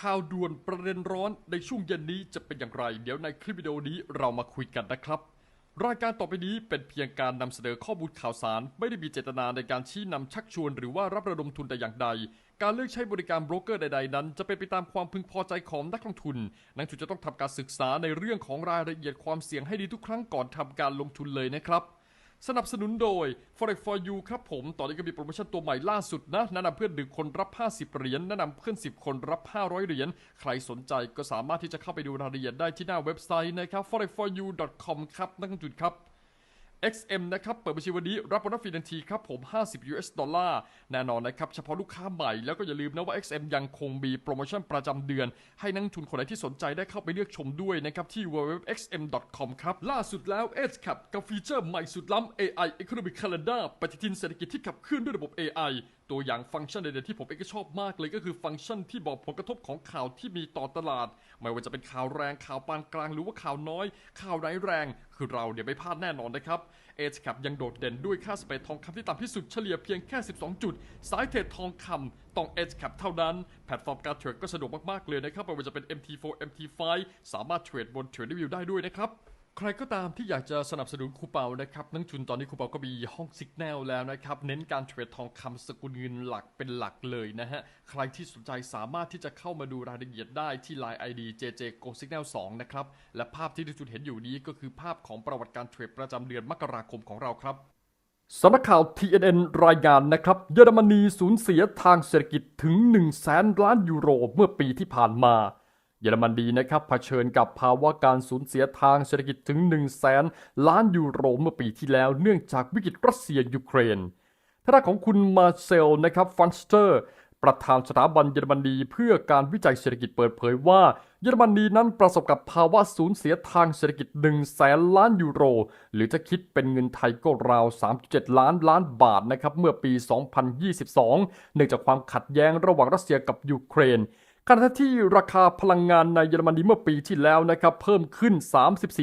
ข่าวด่วนประเด็นร้อนในช่วงเย็นนี้จะเป็นอย่างไร เดี๋ยวในคลิปวิดีโอนี้เรามาคุยกันนะครับ รายการต่อไปนี้เป็นเพียงการนำเสนอข้อมูลข่าวสาร ไม่ได้มีเจตนาในการชี้นำชักชวน หรือว่ารับระดมทุนแต่อย่างใด การเลือกใช้บริการโบรกเกอร์ใดๆ นั้น จะเป็นไปตามความพึงพอใจของนักลงทุนนักลงทุนจะต้องทำการศึกษาในเรื่องของรายละเอียดความเสี่ยงให้ดีทุกครั้งก่อนทำการลงทุนเลยนะครับ สนับสนุนโดย Forex for You ครับผม ตอนนี้ก็มีโปรโมชั่นตัวใหม่ล่าสุดนะ แนะนำเพื่อนหนึ่งคนรับ 50 เหรียญ แนะนำเพื่อน 10 คนรับ 500 เหรียญ ใครสนใจก็สามารถที่จะเข้าไปดูรายละเอียดได้ที่หน้าเว็บไซต์นะครับ forexforyou.com ครับ นักลงทุนครับ XM นะครับ เปิดบัญชีวันนี้ รับโบนัสฟรีทันทีครับผม 50 US ดอลลาร์ แน่นอนนะครับ เฉพาะลูกค้าใหม่ แล้วก็อย่าลืมนะว่า XM ยังคงมีโปรโมชั่นประจำเดือน ให้นักลงทุนคนไหนที่สนใจได้เข้าไปเลือกชมด้วยนะครับ ที่ www.xm.com ครับ ล่าสุดแล้ว Edge ครับกับฟีเจอร์ใหม่สุดล้ำ AI Economic Calendar ปฏิทินเศรษฐกิจที่ขับเคลื่อนด้วยระบบ AI ตัวอย่างฟังก์ชันเด่นๆที่ผมเองก็ชอบมากเลยก็คือฟังก์ชันที่บอกผลกระทบของข่าวที่มีต่อตลาด ไม่ว่าจะเป็นข่าวแรงข่าวปานกลางหรือว่าข่าวน้อย ข่าวไร้แรง คือเราเนี่ยไม่พลาดแน่นอนนะครับเอชแครับยังโดดเด่นด้วยค่าสเปรดทองคำที่ต่ำที่สุดเฉลี่ยเพียงแค่ 12 จุด สายเทรดทองคำต้อง Edge Cap เท่านั้น แพลตฟอร์มการเทรดก็สะดวกมากๆเลยนะครับไม่ว่าจะเป็น MT4 MT5 สามารถเทรดบนเทรดวิวได้ด้วยนะครับ ใครก็ตามที่อยากจะสนับสนุนครูเปานะครับนักทุนตอนนี้ครูเปาก็มีห้องสิกแนลแล้วนะครับ เน้นการเทรดทองคำสกุลเงินหลักเป็นหลักเลยนะฮะ ใครที่สนใจสามารถที่จะเข้ามาดูรายละเอียดได้ที่ Line ID JJ Go Signal 2นะครับ และภาพที่ทุกทุนเห็นอยู่นี้ก็คือภาพของประวัติการเทรดประจำเดือนมกราคมของเราครับสำนักข่าว TNN รายงานนะครับ เยอรมนีสูญเสียทางเศรษฐกิจถึง1 0 0 0 0แสนล้านยูโรเมื่อปีที่ผ่านมา เยอรมนีนะครับเผชิญกับภาวะการสูญเสียทางเศรษฐกิจถึง 1 0 0 0 0แสนล้านยูโรเมื่อปีที่แล้ว เนื่องจากวิกฤตรัสเซียยูเครนทางด้านของคุณมาเซลนะครับฟันสเตอร์ ประธานสถาบันเยอรมนีเพื่อการวิจัยเศรษฐกิจเปิดเผยว่า เยอรมนีนั้นประสบกับภาวะสูญเสียทางเศรษฐกิจ1แสนล้านยูโร หรือจะคิดเป็นเงินไทยก็ราว 3.7 ล้านล้านบาทนะครับเมื่อปี 2022 เนื่องจากความขัดแย้งระหว่างรัสเซียกับยูเครน ขณะที่ราคาพลังงานในเยอรมนีเมื่อปีที่แล้วนะครับเพิ่มขึ้น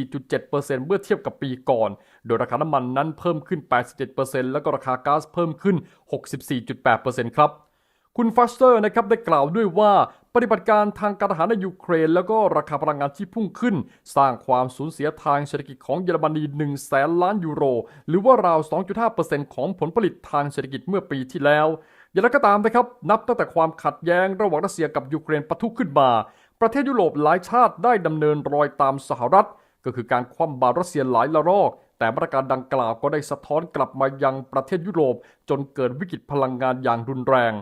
34.7%เมื่อเทียบกับปีก่อน โดยราคาน้ำมันนั้นเพิ่มขึ้น 87%แล้วก็ราคาก๊าซเพิ่มขึ้น 64.8%ครับ คุณฟัสเตอร์นะครับได้กล่าวด้วยว่าปฏิบัติการทางการทหารในยูเครน แล้วก็ราคาพลังงานที่พุ่งขึ้น สร้างความสูญเสียทางเศรษฐกิจของเยอรมนี1แสนล้านยูโร หรือว่าราว 2.5%ของผลผลิตทางเศรษฐกิจเมื่อปีที่แล้ว อย่างไรก็ตามนะครับนับตั้งแต่ความขัดแย้งระหว่างรัสเซียกับยูเครนปะทุขึ้นมา ประเทศยุโรปหลายชาติได้ดำเนินรอยตามสหรัฐ ก็คือการคว่ำบาตรรัสเซียหลายละลอก แต่มาตรการดังกล่าวก็ได้สะท้อนกลับมายังประเทศยุโรป จนเกิดวิกฤตพลังงานอย่างรุนแรง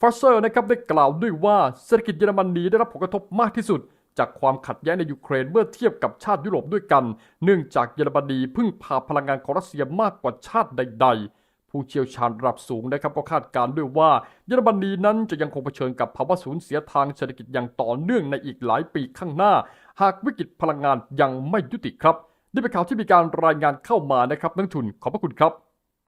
ฟัสเซอร์นะครับได้กล่าวด้วยว่าเศรษฐกิจเยอรมนีได้รับผลกระทบมากที่สุด จากความขัดแย้งในยูเครนเมื่อเทียบกับชาติยุโรปด้วยกัน เนื่องจากเยอรมนีพึ่งพาพลังงานของรัสเซียมากกว่าชาติใด ๆ ผู้เชี่ยวชาญระดับสูงนะครับก็คาดการด้วยว่า เยอรมนีนั้นจะยังคงเผชิญกับภาวะสูญเสียทางเศรษฐกิจอย่างต่อเนื่องในอีกหลายปีข้างหน้า หากวิกฤตพลังงานยังไม่ยุติครับนี่เป็นข่าวที่มีการรายงานเข้ามานะครับนักทุนขอบพระคุณครับ